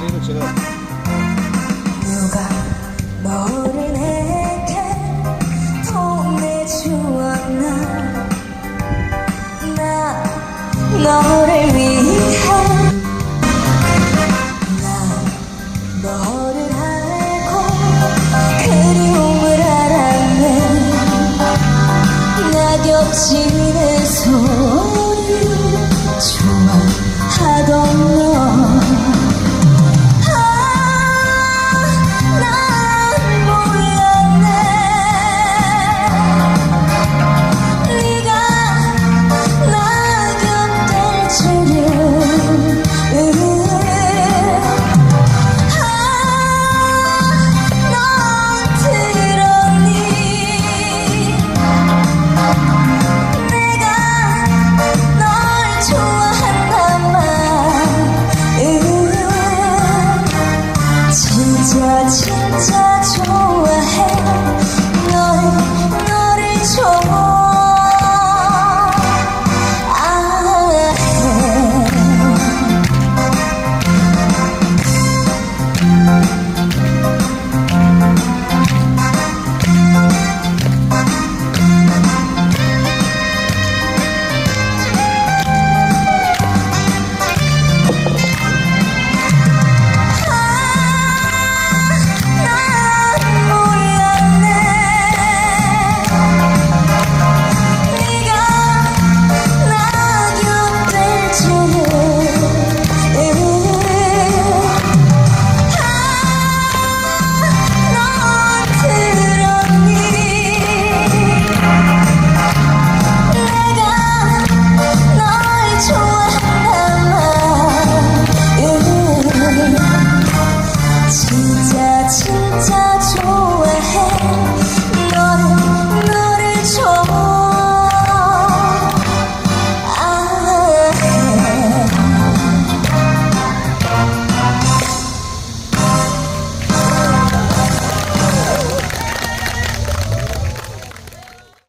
또 제가 누가 너를 내게 보내주었나? 나 너를 위해. 나 너를 알고 그리움을 알았네. 나 곁이